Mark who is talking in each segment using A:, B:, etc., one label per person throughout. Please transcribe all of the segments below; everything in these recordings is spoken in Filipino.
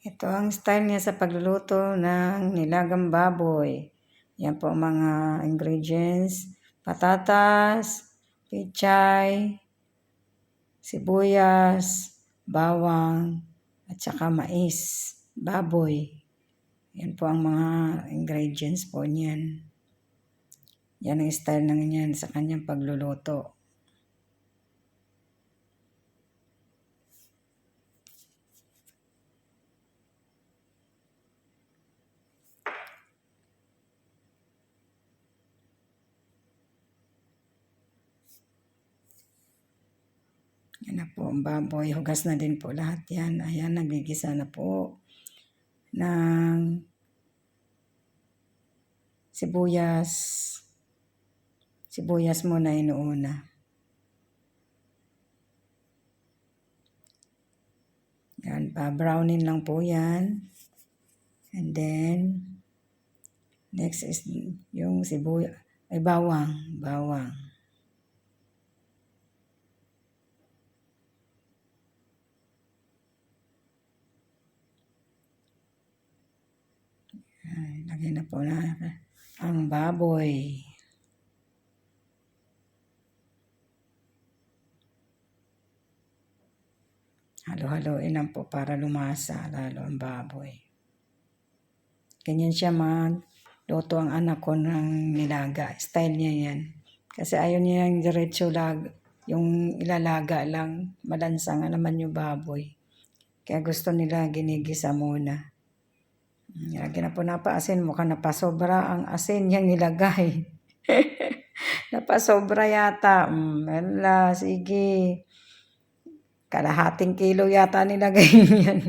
A: Ito ang style niya sa pagluluto ng nilagang baboy. Yan po mga ingredients. Patatas, pichay, sibuyas, bawang, at saka mais, baboy. Yan po ang mga ingredients po niyan. Yan ang style ng yan sa kanyang pagluluto. Yan na po ang baboy. Hugas na din po lahat yan. Ayan, nagigisa na po ng sibuyas. Sibuyas muna inuuna. Yan, pa-brownin lang po yan. And then, next is yung sibuyas, ay bawang, bawang. Ay, lagay na po na ang baboy. Halo-haloin lang po para lumasa lalo ang baboy. Ganyan siya magluto ang anak ko ng nilaga. Style niya yan. Kasi ayaw niya yung diretso lag, yung ilalaga lang. Malansa nga naman yung baboy. Kaya gusto nila ginigisa muna. Lagi na po napaasin. Mukhang napasobra ang asin niyang nilagay. napasobra yata. Mm, wala, sige. Kalahating kilo yata nilagay niyan.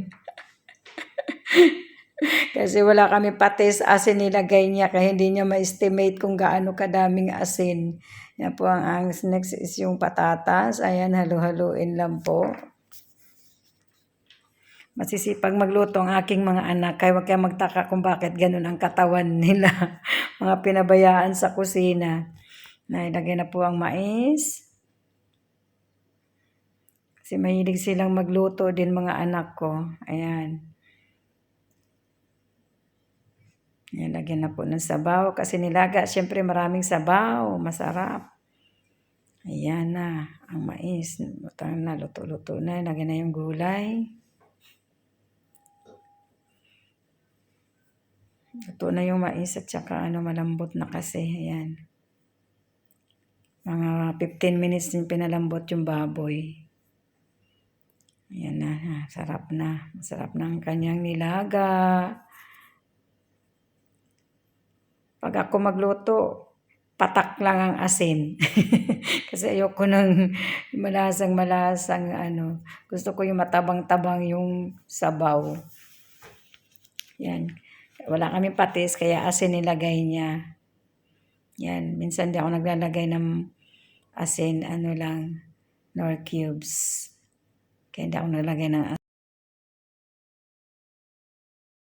A: Kasi wala kami patis asin nilagay niya kaya hindi niya ma-estimate kung gaano kadaming asin. Yan po ang, ang next is yung patatas. Ayan, halo-haluin lang po. Masisipag magluto ang aking mga anak. Kaya huwag kayo magtaka kung bakit ganun ang katawan nila. mga pinabayaan sa kusina. Nailagay na po ang mais. Kasi mahilig silang magluto din mga anak ko. Ayan. Ayan, lagyan na po ng sabaw. Kasi nilaga, syempre maraming sabaw. Masarap. Ayan na, ang mais. Butang na, luto-luto na. Lagyan na yung gulay. Luto na yung mais at saka ano, malambot na kasi. Ayan. Mga 15 minutes din pinalambot yung baboy. Ayan na, ha, sarap na. Masarap na ang kanyang nilaga. Pag ako magluto, patak lang ang asin. Kasi ayoko ng malasang-malasang ano. Gusto ko yung matabang-tabang yung sabaw. Yan. Wala kami patis, kaya asin nilagay niya. Yan. Minsan di ako naglalagay ng asin, ano lang, nor cubes. Kaya hindi ako nalagay ng